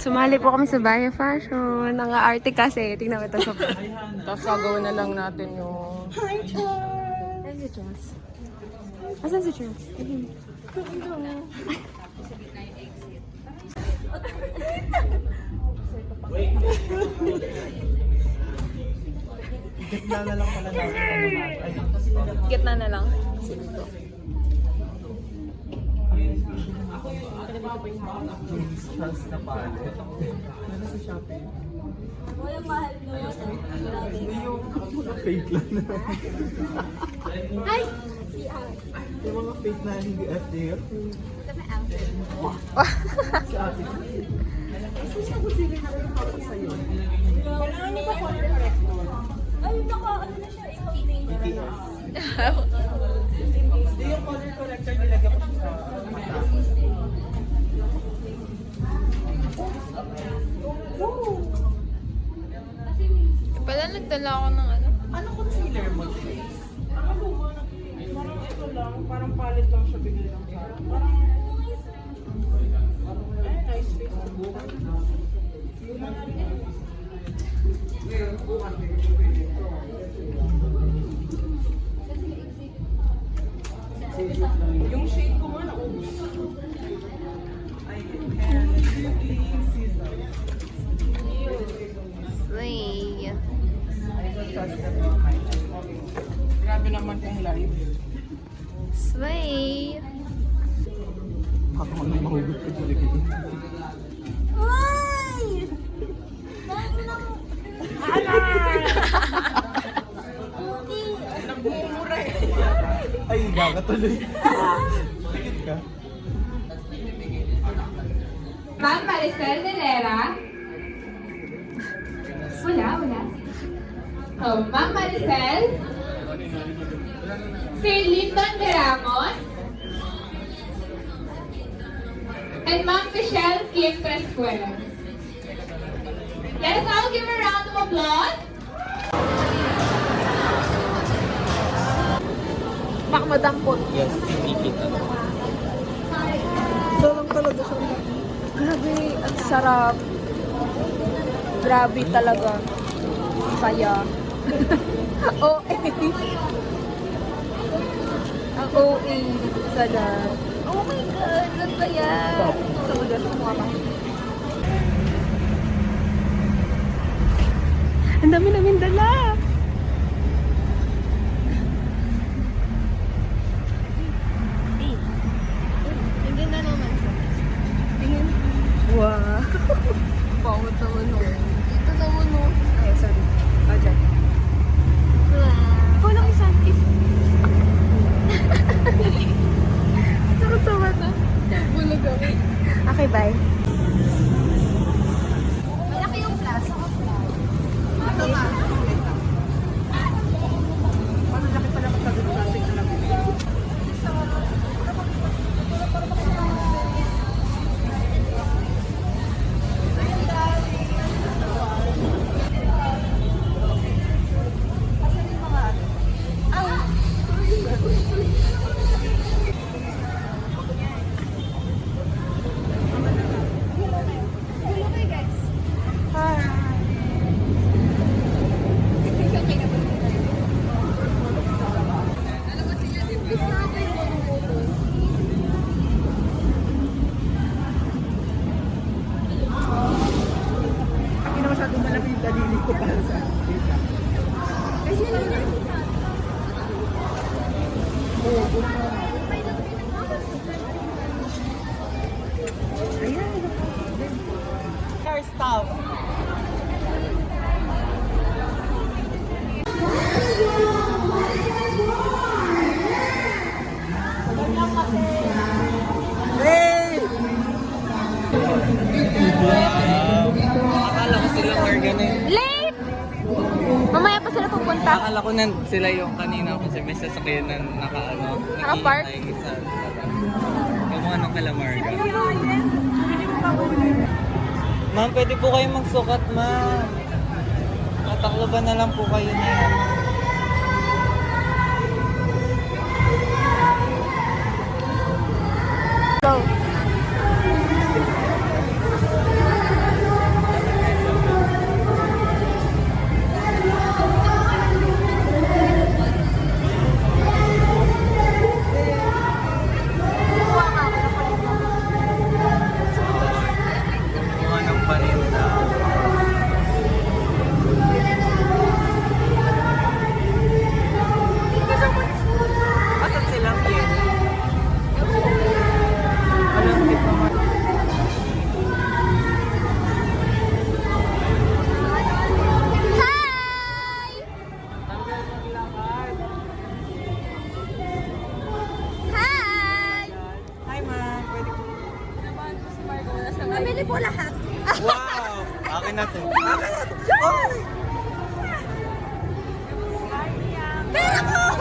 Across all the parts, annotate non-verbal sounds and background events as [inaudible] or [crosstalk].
Sumali po kami sa Bio Fashion. Ang arte kasi. Tingnan mo ito sa Tapos gagawin na lang natin yung... Hi, Charles! Asan si Charles? Asan si Charles? Ayun. Gitna na lang pala natin Gitna na lang. Charles na palette. Ano sa Shopee? Hindi yung fake lang na. Hi! Yung mga fake na hindi FDF. Si ate. BTS. Hindi yung color corrector nilagay ko sa. Pala nagdala ako ng ano. Ano concealer mo? Parang ito lang, parang palit lang siya bigay lang sa akin. Parang... Eh, nice face ang buhay. Yung Ako ano mahugot ko sa likod. Nagmumura eh. Ay, gagatuloy. Tikit ka. Ma'am Maricel de Lera. Wala, wala. Oh, Ma'am Maricel. Sir Lyndon de Ramos. And Ma'am Michelle Kim Trescuela. Let us all give a round of applause. Baka madampot. Yes, tikit na. Sarap talaga siya. Grabe, ang sarap. Grabe talaga. Saya. [laughs] OA. Ang OA. Sana. Oh my God, ang saya. Mukha pa. Ang dami namin dala. Hair stuff. Hey! Akala ko sila organic. Late! Mamaya pa sila pupunta. Akala ko na sila yung kanina kasi may sasakyan na naka ano, Naka-park? naghihintay sa mga ng Calamarga. Ma'am, pwede po kayo magsukat, ma'am. Tatakloban na lang po kayo na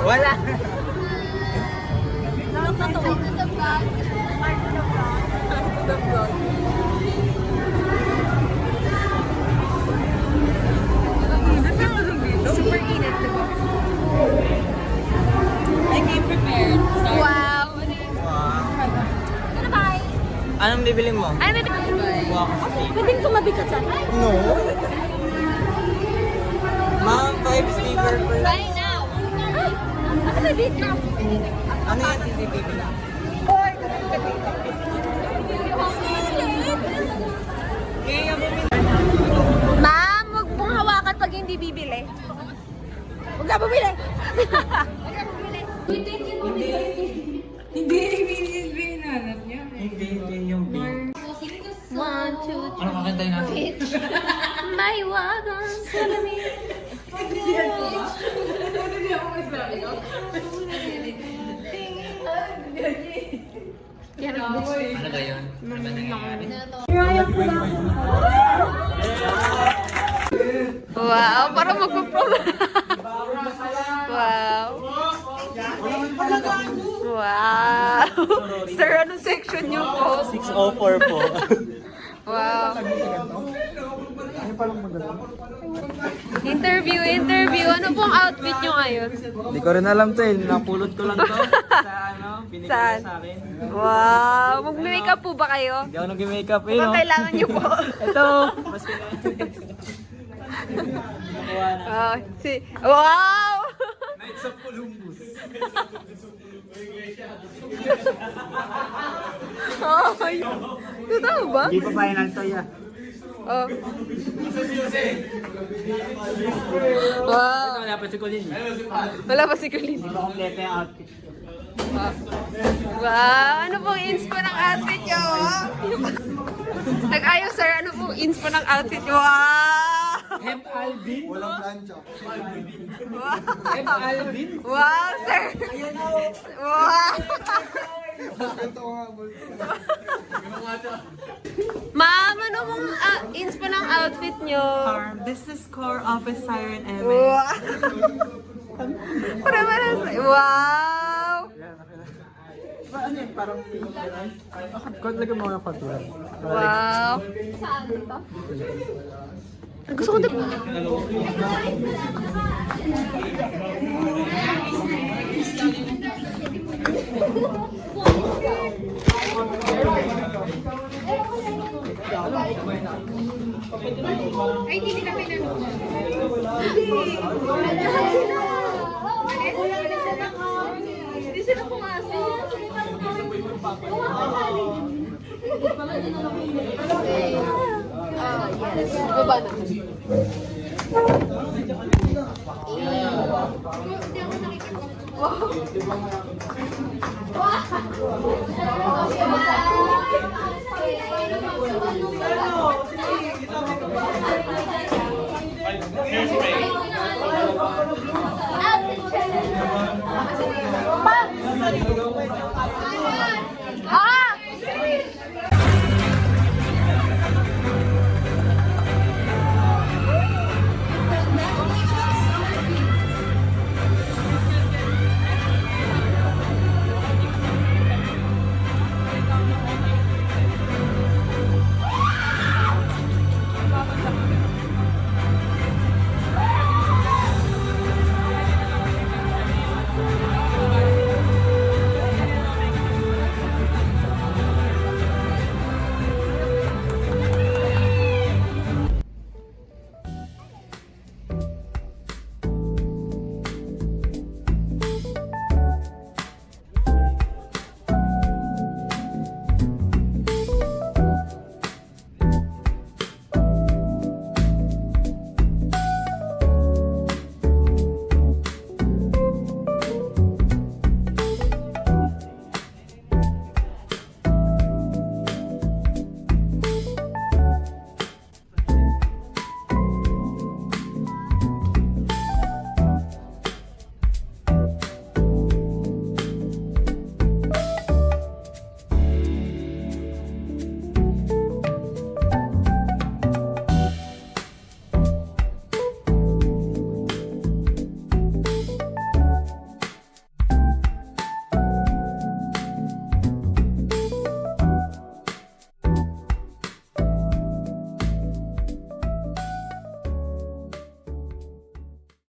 Wala! Nakakatawa. Mark to the vlog. Mark to the vlog. To the vlog. Super init, diba? I came prepared. Wow! Wow. Ano ba? Anong bibili mo? Ay, may bigat Wow. Pwede ko mabigat sa No. Ma'am, five sticker per... Ano ba dito? Ano yan CCTV? Kaya bumili. Ma'am, huwag pong hawakan pag hindi bibili. Huwag ka bumili! Hindi, hindi hinanap niya. Hindi, hindi yung pink. One, two, Ano kakantayin natin? May Ano? Ano? Wow, parang magpo-prom. wow. Wow. Sir, anong section niyo po? 604 po. Wow. Interview, interview. Ano pong outfit niyo ngayon? Hindi ko rin alam to eh. Napulot ko lang to. [laughs] sa ano, binigay Saan? sa akin. Wow. Mag-makeup po ba kayo? Hindi ako nag-makeup eh. No? kailangan niyo po. [laughs] Ito. Mas kailangan. Oh, si wow! Knights of Columbus. [laughs] Ay, totoo ba? Hindi pa final to ya. Oh. Wow. Wala pa si Colin. Wala pa si Colin. Pa kompleto yung outfit. Wow. wow. Ano pong inspo ng outfit niyo? Nag-ayos, sir. Ano pong inspo ng outfit? Wow! Hemp Alvin. Walang plancha. Hemp Alvin. Wow, sir! Wow! Ito nga. Ma'am, ano pong ah, inspo ng outfit niyo? Our business core office siren MA. Wow! Para para Wow! Ba, ano yun? Parang pink gano'n? Kung lagyan mo nga pati lang. Wow! Saan dito? Gusto ko dito. Hindi sila pumasok. Ah, yes. Baba na. Wow.